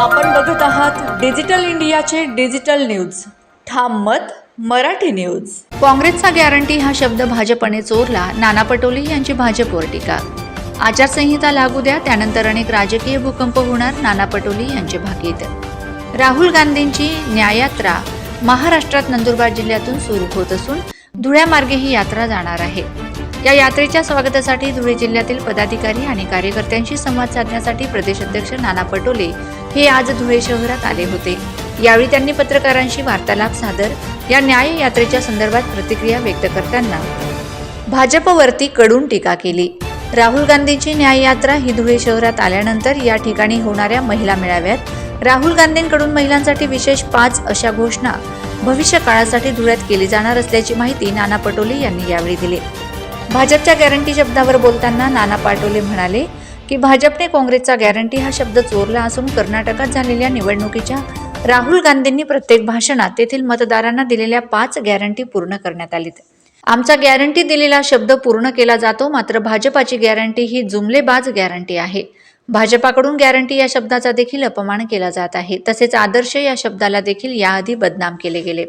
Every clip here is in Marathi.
आपण बघत आहात डिजिटल इंडियाचे डिजिटल न्यूज. ठाम मत मराठी न्यूज. काँग्रेसचा गॅरंटी हा शब्द भाजपने चोरला नाना पटोले यांची भाजपवर टीका. आचारसंहिता लागू द्या त्यानंतर अनेक राजकीय भूकंप होणार नाना पटोले यांचे भाकीत. राहुल गांधींची न्यायात्रा महाराष्ट्रात नंदुरबार जिल्ह्यातून सुरू होत असून धुळ्यामार्गे ही यात्रा जाणार आहे. या यात्रेच्या स्वागतासाठी धुळे जिल्ह्यातील पदाधिकारी आणि कार्यकर्त्यांशी संवाद साधण्यासाठी प्रदेश अध्यक्ष नाना पटोले हे आज धुळे शहरात आले होते. यावेळी त्यांनी पत्रकारांशी वार्तालाप सादर या न्याय यात्रेच्या संदर्भात प्रतिक्रिया व्यक्त करताना भाजपवरती कडून टीका केली. राहुल गांधींची न्याय यात्रा ही धुळे शहरात आल्यानंतर या ठिकाणी होणाऱ्या महिला मेळाव्यात राहुल गांधींकडून महिलांसाठी विशेष पाच अशा घोषणा भविष्य काळासाठी धुळ्यात केली जाणार असल्याची माहिती नाना पटोले यांनी यावेळी दिली. भाजपच्या गॅरंटी शब्दावर बोलताना नाना पाटोले म्हणाले की भाजपने काँग्रेसचा गॅरंटी हा शब्द चोरला असून कर्नाटकात झालेल्या निवडणुकीच्या राहुल गांधींनी प्रत्येक भाषणात तेथील मतदारांना दिलेल्या पाच गॅरंटी पूर्ण करण्यात आलीत. आमचा गॅरंटी दिलेला शब्द पूर्ण केला जातो मात्र भाजपाची गॅरंटी ही जुमलेबाज गॅरंटी आहे. भाजपाकडून गॅरंटी या शब्दाचा देखील अपमान केला जात आहे. तसेच आदर्श या शब्दाला देखील याआधी बदनाम केले गेले.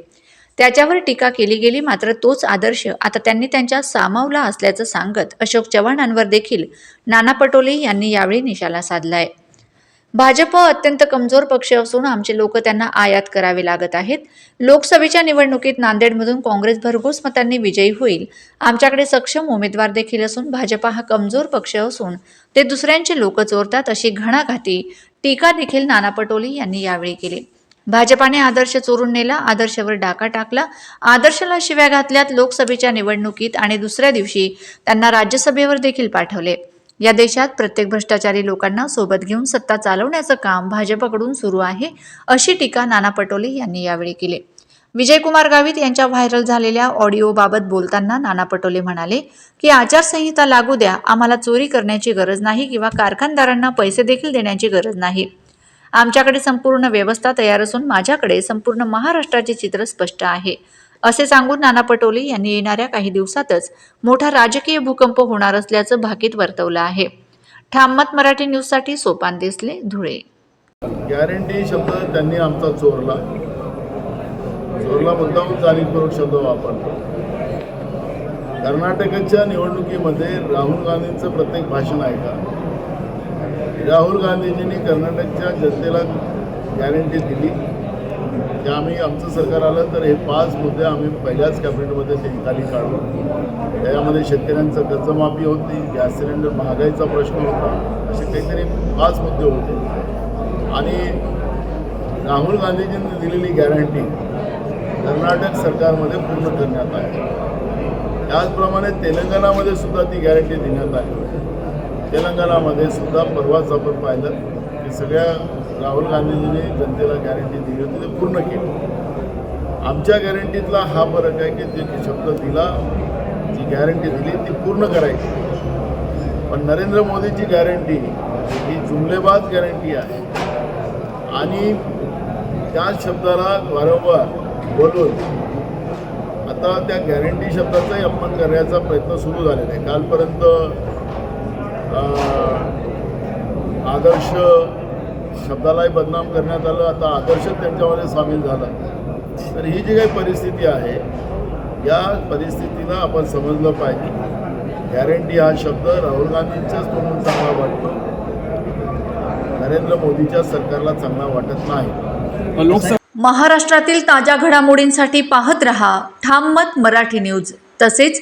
त्याच्यावर टीका केली गेली मात्र तोच आदर्श आता त्यांनी त्यांच्या सामावला असल्याचं सांगत अशोक चव्हाणांवर देखील नाना पटोले यांनी यावेळी निशाला साधलाय. भाजप अत्यंत कमजोर पक्ष असून आमचे लोक त्यांना आयात करावे लागत आहेत. लोकसभेच्या निवडणुकीत नांदेडमधून काँग्रेस भरघोस मतांनी विजयी होईल. आमच्याकडे सक्षम उमेदवार देखील असून भाजपा हा कमजोर पक्ष असून ते दुसऱ्यांचे लोक चोरतात अशी घणाघाती टीका देखील नाना पटोले यांनी यावेळी केली. भाजपाने आदर्श चोरून नेला आदर्शवर डाका टाकला. आदर्शला शिव्या घातल्यात लोकसभेच्या निवडणुकीत आणि दुसऱ्या दिवशी त्यांना राज्यसभेवर देखील पाठवले. या देशात प्रत्येक भ्रष्टाचारी लोकांना सोबत घेऊन सत्ता चालवण्याचं काम भाजपकडून सुरू आहे अशी टीका नाना पटोले यांनी यावेळी केली. विजयकुमार गावित यांच्या व्हायरल झालेल्या ऑडिओबाबत बोलताना नाना पटोले म्हणाले की आचारसंहिता लागू द्या आम्हाला चोरी करण्याची गरज नाही किंवा कारखानदारांना पैसे देखील देण्याची गरज नाही. आमच्याकडे संपूर्ण व्यवस्था तयार असून माझ्याकडे संपूर्ण महाराष्ट्राचे चित्र स्पष्ट आहे. असे सांगून नाना पटोले यांनी येणाऱ्या काही दिवसातच मोठा राजकीय भूकंप होणार असल्याचं भाकीत वर्तवलं आहे. ठाममत मराठी न्यूजसाठी सोपान देसले धुळे. गॅरंटी शब्द त्यांनी आमचा चोरला. चोरला मुद्दाम जाणीवपूर्वक शब्द वापरतो कर्नाटकच्या निवडणुकीमध्ये राहुल गांधींचं प्रत्येक भाषण ऐका. राहुल गांधीजींनी कर्नाटकच्या जनतेला गॅरंटी दिली. की आम्ही आमचं सरकार आलं तर हे पाच मुद्दे आम्ही पहिल्याच कॅबिनेटमध्ये ते निकाली काढू. त्याच्यामध्ये शेतकऱ्यांचं कर्जमाफी होती गॅस सिलेंडर महागाईचा प्रश्न होता असे काहीतरी पाच मुद्दे होते. आणि राहुल गांधीजींनी दिलेली गॅरंटी कर्नाटक सरकारमध्ये पूर्ण करण्यात आली. त्याचप्रमाणे तेलंगणामध्ये सुद्धा ती गॅरंटी देण्यात आली. तेलंगणामध्ये सुद्धा परवाच आपण पाहिलं की सगळ्या राहुल गांधीजींनी जनतेला गॅरंटी दिली होती ते पूर्ण केली. आमच्या गॅरंटीतला हा फरक आहे की ते शब्द दिला जी गॅरंटी दिली ती पूर्ण करायची. पण नरेंद्र मोदीची गॅरंटी ही जुमलेबाज गॅरंटी आहे. आणि त्या शब्दाला वारंवार बोलून आता त्या गॅरंटी शब्दाचाही अपमान करण्याचा प्रयत्न सुरू झालेला आहे. कालपर्यंत आदर्श शब्दालाही बदनाम करण्यात आलं. आता आदर्श त्यांच्यामध्ये सामील झाला. तर ही जी काही परिस्थिती आहे या परिस्थितीला आपण समजलं पाहिजे. गॅरंटी हा शब्द राहुल गांधींच्याच तोंडून चांगला वाटतो. नरेंद्र मोदीच्या सरकारला चांगला वाटत नाही. महाराष्ट्रातील ताज्या घडामोडींसाठी पाहत रहा. ठाममत मराठी न्यूज. तसेच